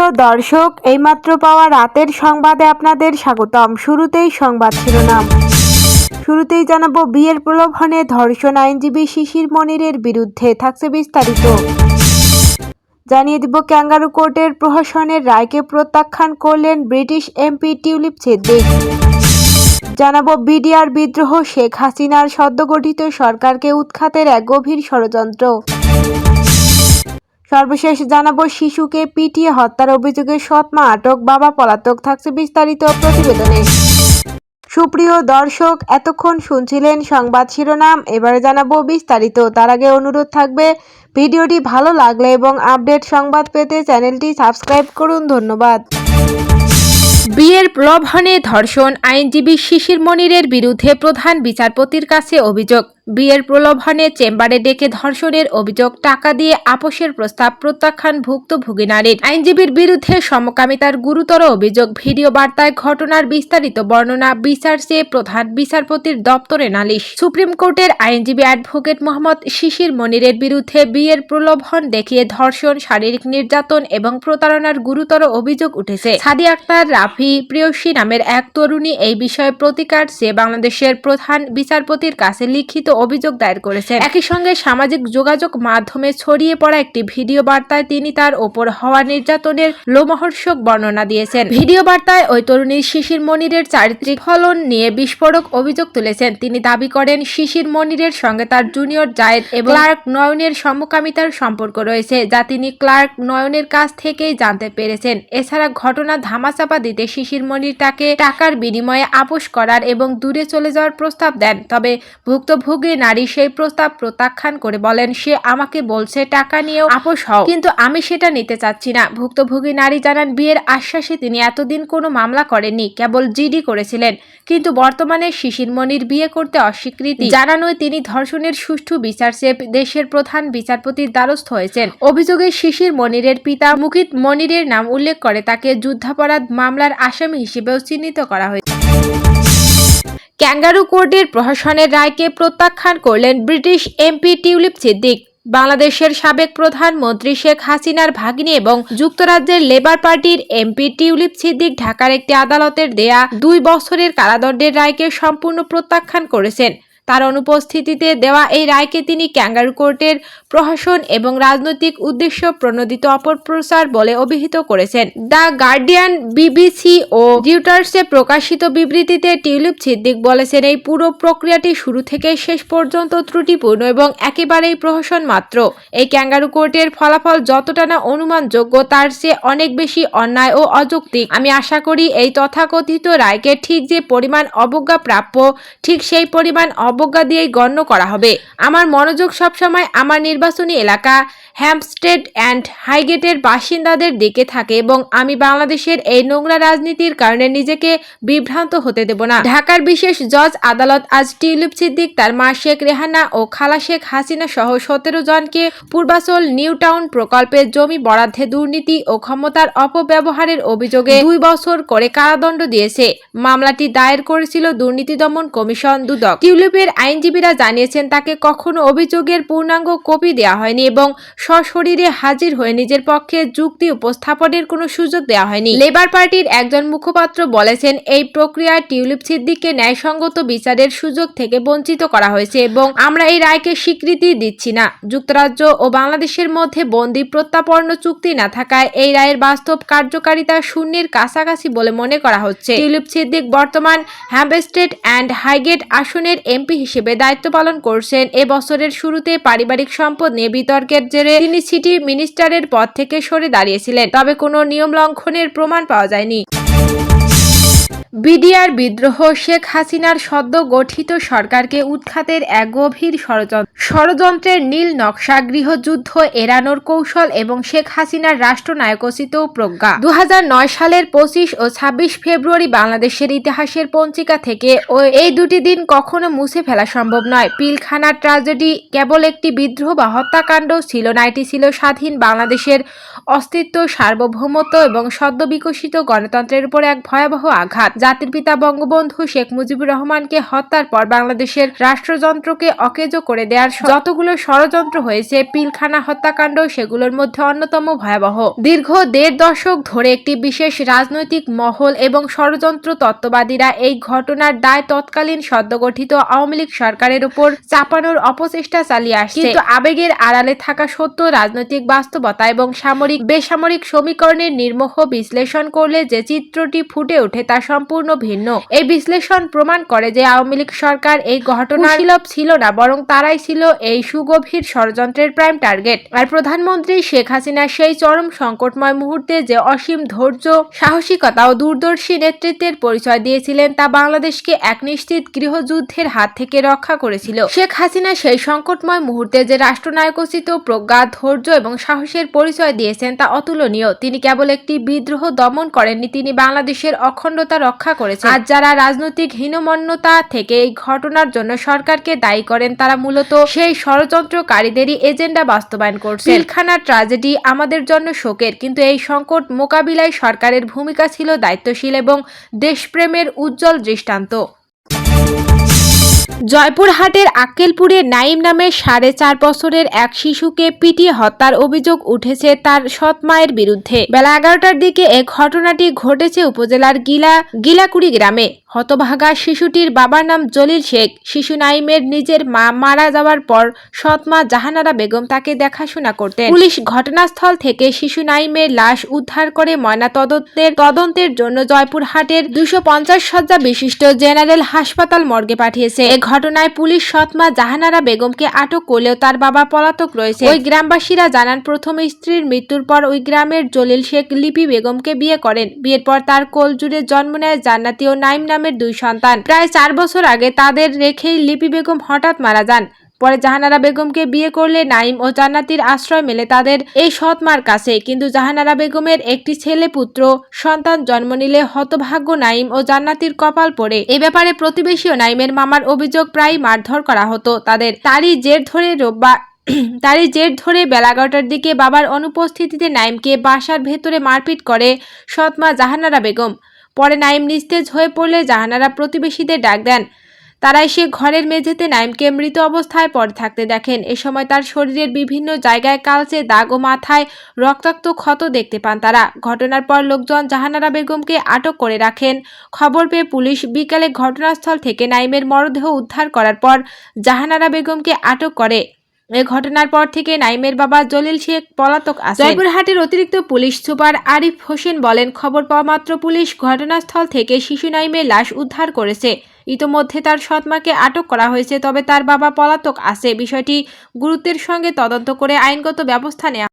সুপ্রিয় দর্শক, এইমাত্র পাওয়া রাতের সংবাদে আপনাদের স্বাগতম। শুরুতেই সংবাদ শিরোনাম। শুরুতেই জানাব বিয়ের প্রলোভনে ধর্ষণ আইনজীবী শিশির মনিরের বিরুদ্ধে, থাকছে বিস্তারিত। জানিয়ে দিব, ক্যাঙ্গারু কোর্টের প্রহসনের রায়কে প্রত্যাখ্যান করলেন ব্রিটিশ এমপি টিউলিপ সিদ্দিক জানাব, বিডিআর বিদ্রোহ, শেখ হাসিনার সদ্যগঠিত সরকারকে উৎখাতের এক গভীর ষড়যন্ত্র। সর্বশেষ জানাব, শিশুকে পিটিয়ে হত্যার অভিযোগে সৎমা আটক, বাবা পলাতক, থাকছে বিস্তারিত প্রতিবেদনে। সুপ্রিয় দর্শক, এতক্ষণ শুনছিলেন সংবাদ শিরোনাম, এবারে জানাব বিস্তারিত। তার আগে অনুরোধ থাকবে, ভিডিওটি ভালো লাগলে এবং আপডেট সংবাদ পেতে চ্যানেলটি সাবস্ক্রাইব করুন। ধন্যবাদ। বিয়ের প্রলোভনে ধর্ষণ, আইনজীবী শিশির মনিরের বিরুদ্ধে প্রধান বিচারপতির কাছে অভিযোগ। বিয়ের প্রলোভনে চেম্বারে ডেকে ধর্ষণের অভিযোগ, টাকা দিয়ে আপোষের প্রস্তাব প্রত্যাখ্যান ভুক্তভোগী নারীর। আইনজীবীর বিরুদ্ধে সমকামিতার গুরুতর অভিযোগ, ভিডিও বার্তায় ঘটনার বিস্তারিত বর্ণনা বিচার চেয়ে প্রধান বিচারপতির দপ্তরে নালিশ। সুপ্রিম কোর্টের আইনজীবী অ্যাডভোকেট মোহাম্মদ শিশির মনিরের বিরুদ্ধে বিয়ের প্রলোভন দেখিয়ে ধর্ষণ, শারীরিক নির্যাতন এবং প্রতারণার গুরুতর অভিযোগ উঠেছে। সাদি আক্তার, রাফি, প্রিয়সী নামের এক তরুণী এই বিষয়ে প্রতিকার চেয়ে বাংলাদেশের প্রধান বিচারপতির কাছে লিখিত অভিযোগ দায়ের করেছেন। একই সঙ্গে সামাজিক যোগাযোগ মাধ্যমে ছড়িয়ে পড়া একটি ভিডিও বার্তায় তিনি তার ওপর হওয়া নির্যাতনের লোমহর্ষক বর্ণনা দিয়েছেন। ভিডিও বার্তায় ওই তরুণীর শিশির মনিরের চারিত্রিক ফলন নিয়ে বিস্ফোরক অভিযোগ তুলেছেন। তিনি দাবি করেন শিশির মনিরের সঙ্গে তার জুনিয়র জায়েদ এবং ক্লার্ক নয়নের সমকামিতার সম্পর্ক রয়েছে যা তিনি ক্লার্ক নয়নের কাছ থেকেই জানতে পেরেছেন। এছাড়া ঘটনা ধামাচাপা দিতে শিশির মনির তাকে টাকার বিনিময়ে আপোষ করার এবং দূরে চলে যাওয়ার প্রস্তাব দেন। তবে ভুক্তভোগী নারী সেই প্রস্তাব প্রত্যাখ্যান করে বলেন, সে আমাকে বলছে, টাকা নিয়েও আপোষ হও। কিন্তু আমি সেটা নিতে চাচ্ছি না। ভুক্তভোগী নারী জানান, বিয়ের আশ্বাসে তিনি এতদিন কোনো মামলা করেননি, কেবল জিডি করেছিলেন। কিন্তু বর্তমানে শিশির মনির বিয়ে করতে অস্বীকৃতি জানানোয় তিনি ধর্ষণের সুষ্ঠু বিচার চেয়ে দেশের প্রধান বিচারপতির দ্বারস্থ হয়েছেন। অভিযোগে শিশির মনিরের পিতা মুকিত মনিরের নাম উল্লেখ করে তাকে যুদ্ধাপরাধ মামলার আসামি হিসেবেও চিহ্নিত করা হয়েছে। ক্যাঙ্গারু কোর্টের প্রশাসনের রায়কে প্রত্যাখ্যান করলেন ব্রিটিশ এমপি টিউলিপ সিদ্দিক। বাংলাদেশের সাবেক প্রধানমন্ত্রী শেখ হাসিনার ভাগ্নি এবং যুক্তরাজ্যের লেবার পার্টির এমপি টিউলিপ সিদ্দিক ঢাকার একটি আদালতের দেয়া দুই বছরের কারাদণ্ডের রায়কে সম্পূর্ণ প্রত্যাখ্যান করেছেন। তার অনুপস্থিতিতে দেওয়া এই রায়কে তিনি ক্যাঙ্গারু কোর্টের প্রহসন এবং রাজনৈতিক উদ্দেশ্য প্রণোদিত অপপ্রচার বলে অভিহিত করেছেন। দ্য গার্ডিয়ান, বিবিসি ও রিউটার্সে প্রকাশিত বিবৃতিতে টিউলিপ সিদ্দিক বলেছেন, এই পুরো প্রক্রিয়াটি শুরু থেকে শেষ পর্যন্ত ত্রুটিপূর্ণ এবং একেবারেই প্রহসন মাত্র। এই ক্যাঙ্গারু কোর্টের ফলাফল যতটা না অনুমানযোগ্য, তার চেয়ে অনেক বেশি অন্যায় ও অযৌক্তিক। আমি আশা করি এই তথাকথিত রায়কে ঠিক যে পরিমাণ অবজ্ঞা প্রাপ্য, ঠিক সেই পরিমাণ অবজ্ঞা দিয়েই গণ্য করা হবে। আমার মনোযোগ সবসময় আমার নির্বাচনী এলাকা হ্যাম্পস্টেড অ্যান্ড হাইগেটের বাসিন্দাদের দিকে থাকে এবং আমি বাংলাদেশের এই নোংরা রাজনীতির কারণে নিজেকে বিভ্রান্ত হতে দেব না। ঢাকার বিশেষ জজ আদালত আজ টিউলিপ সিদ্দিক, তার মা শেখ রেহানা ও খালা শেখ হাসিনা সহ সতেরো জনকে পূর্বাচল নিউ টাউন প্রকল্পের জমি বরাদ্দে দুর্নীতি ও ক্ষমতার অপব্যবহারের অভিযোগে দুই বছর করে কারাদণ্ড দিয়েছে। মামলাটি দায়ের করেছিল দুর্নীতি দমন কমিশন দুদক। টিউলিপের আইনজীবীরা জানিয়েছেন, তাকে কখনো অভিযোগের পূর্ণাঙ্গ কপি দেওয়া হয়নি এবং সশরীরে হাজির হয়ে নিজের পক্ষে যুক্তি উপস্থাপনের কোনো সুযোগ দেওয়া হয়নি। লেবার পার্টির একজন মুখপাত্র বলেছেন, এই প্রক্রিয়ায় টিউলিপ সিদ্দিককে ন্যায়সঙ্গত বিচারের সুযোগ থেকে বঞ্চিত করা হয়েছে এবং আমরা এই রায়কে স্বীকৃতি দিচ্ছি না। যুক্তরাজ্য ও বাংলাদেশের মধ্যে বন্দি প্রত্যাপর্ণ চুক্তি না থাকায় এই রায়ের বাস্তব কার্যকারিতা শূন্যের কাছাকাছি বলে মনে করা হচ্ছে। টিউলিপ সিদ্দিক বর্তমান হ্যাম্পস্টেড অ্যান্ড হাইগেট আসনের এমপি হিসেবে দায়িত্ব পালন করছেন। এ বছরের শুরুতে পারিবারিক সম্পদ নিয়ে বিতর্কের জেরে তিনি সিটি মিনিস্টারের পদ থেকে সরে দাঁড়িয়েছিলেন। তবে কোনো নিয়ম লঙ্ঘনের প্রমাণ পাওয়া যায়নি। বিডিআর বিদ্রোহ শেখ হাসিনার সদ্য গঠিত সরকারকে উৎখাতের এক গভীর ষড়যন্ত্র, ষড়যন্ত্রের নীল নকশা গৃহযুদ্ধ এড়ানোর কৌশল এবং শেখ হাসিনার রাষ্ট্রনায়কোচিত প্রজ্ঞা। দু হাজার নয় সালের পঁচিশ ও ছাব্বিশ ফেব্রুয়ারি বাংলাদেশের ইতিহাসের পঞ্চিকা থেকে ও এই দুটি দিন কখনো মুছে ফেলা সম্ভব নয়। পিলখানার ট্রাজেডি কেবল একটি বিদ্রোহ বা হত্যাকাণ্ড ছিল না, এটি ছিল স্বাধীন বাংলাদেশের অস্তিত্ব, সার্বভৌমত্ব এবং সদ্য বিকশিত গণতন্ত্রের উপর এক ভয়াবহ আঘাত। জাতির পিতা বঙ্গবন্ধু শেখ মুজিবুর রহমানকে হত্যার পর বাংলাদেশের রাষ্ট্রযন্ত্রকে অকেজো করে দেওয়ার যতগুলো ষড়যন্ত্র হয়েছে, পিলখানা হত্যাকাণ্ড সেগুলোর মধ্যে অন্যতম ভয়াবহ। দীর্ঘ দেড় দশক ধরে একটি বিশেষ রাজনৈতিক মহল এবং ষড়যন্ত্র তত্ত্ববাদীরা এই ঘটনার দায় তৎকালীন সদ্যগঠিত আওয়ামী লীগ সরকারের উপর চাপানোর অপচেষ্টা চালিয়ে আসছে। কিন্তু আবেগের আড়ালে থাকা সত্য রাজনৈতিক বাস্তবতা এবং সামরিক বেসামরিক সমীকরণের নির্মোহ বিশ্লেষণ করলে যে চিত্রটি ফুটে ওঠে তা সম্পূর্ণ ভিন্ন। এই বিশ্লেষণ প্রমাণ করে যে আওয়ামী লীগ সরকার এই ঘটনার সুলভ ছিল না, বরং তারাই ছিল এই সুগভীর ষড়যন্ত্রের প্রাইম টার্গেট আর প্রধানমন্ত্রী শেখ হাসিনা সেই চরম সংকটময় মুহূর্তে যে অসীম ধৈর্য, সাহসিকতা ও দূরদর্শী নেতৃত্বের পরিচয় দিয়েছিলেন তা বাংলাদেশকে এক নিশ্চিত গৃহযুদ্ধের হাত থেকে রক্ষা করেছিল। শেখ হাসিনা সেই সংকটময় মুহূর্তে যে রাষ্ট্রনায়কোচিত প্রজ্ঞা, ধৈর্য এবং সাহসের পরিচয় দিয়েছেন তা অতুলনীয়। তিনি কেবল একটি বিদ্রোহ দমন করেননি, তিনি বাংলাদেশের অখণ্ডতা রক্ষা করেছেন। আজ যারা রাজনৈতিক হীনমন্যতা থেকে এই ঘটনার জন্য সরকারকে দায়ী করেন, তারা মূলত সেই ষড়যন্ত্রকারীদেরই এজেন্ডা বাস্তবায়ন করছে পিলখানা ট্রাজেডি আমাদের জন্য শোকের, কিন্তু এই সংকট মোকাবিলায় সরকারের ভূমিকা ছিল দায়িত্বশীল এবং দেশপ্রেমের উজ্জ্বল দৃষ্টান্ত। জয়পুরহাটের আক্কেলপুরে নাইম নামে সাড়ে চার বছরের এক শিশুকে পিটিয়ে হত্যার অভিযোগ উঠেছে তার সৎ মায়ের বিরুদ্ধে। বেলা এগারোটার দিকে এ ঘটনাটি ঘটেছে উপজেলার গিলা, গিলাকুড়ি গ্রামে। হতভাগা শিশুটির বাবার নাম জলিল শেখ। শিশু নাইমের নিজের মা মারা যাওয়ার পর সৎ মা জাহানারা বেগম তাকে দেখাশোনা করতেন। পুলিশ ঘটনাস্থল থেকে শিশু নাইমের লাশ উদ্ধার করে ময়না তদন্তের তদন্তের জন্য জয়পুরহাটের দুশো পঞ্চাশ শয্যা বিশিষ্ট জেনারেল হাসপাতাল মর্গে পাঠিয়েছে। ঘটনায় পুলিশ সৎমা জাহানারা বেগমকে আটক করলেও তার বাবা পলাতক রয়েছে। ওই গ্রামবাসীরা জানান, প্রথম স্ত্রীর মৃত্যুর পর ওই গ্রামের জলিল শেখ লিপি বেগমকে বিয়ে করেন। বিয়ের পর তার কোল জুড়ে জন্ম নেয় জান্নাতি ও নাইম নামের দুই সন্তান। প্রায় চার বছর আগে তাদের রেখেই লিপি বেগম হঠাৎ মারা যান। পরে জাহানারা বেগমকে বিয়ে করলে নাইম ও জান্নাতির আশ্রয় মেলে তাদের এই সৎমার কাছে। কিন্তু জাহানারা বেগমের একটি ছেলে পুত্র, সন্তান জন্ম নিলে হতভাগ্য নাইম ও জান্নাতির কপাল পড়ে। এ ব্যাপারে প্রতিবেশী ও নাইমের মামার অভিযোগ প্রায় মারধর করা হতো। তাদের তারই জের ধরে রোববার তারই জের ধরে বেলা এগারোটার দিকে বাবার অনুপস্থিতিতে নাইমকে বাসার ভেতরে মারপিট করে সৎমা জাহানারা বেগম। পরে নাইম নিস্তেজ হয়ে পড়লে জাহানারা প্রতিবেশীদের ডাক দেন তারা এসে ঘরের মেঝেতে নাইমকে মৃত অবস্থায় পড়ে থাকতে দেখেন। এ সময় তার শরীরের বিভিন্ন জায়গায় কালচে দাগ ও মাথায় রক্তাক্ত ক্ষত দেখতে পান তারা। ঘটনার পর লোকজন জাহানারা বেগমকে আটক করে রাখেন। খবর পেয়ে পুলিশ বিকালে ঘটনাস্থল থেকে নাইমের মরদেহ উদ্ধার করার পর জাহানারা বেগমকে আটক করে। এ ঘটনার পর থেকে নাইমের বাবা জলিল শেখ পলাতক আছে জয়পুরহাটের অতিরিক্ত পুলিশ সুপার আরিফ হোসেন বলেন, খবর পাওয়া মাত্র পুলিশ ঘটনাস্থল থেকে শিশু নাইমের লাশ উদ্ধার করেছে। ইতোমধ্যে তার সৎমাকে আটক করা হয়েছে, তবে তার বাবা পলাতক আছে। বিষয়টি গুরুত্বের সঙ্গে তদন্ত করে আইনগত ব্যবস্থা নেওয়া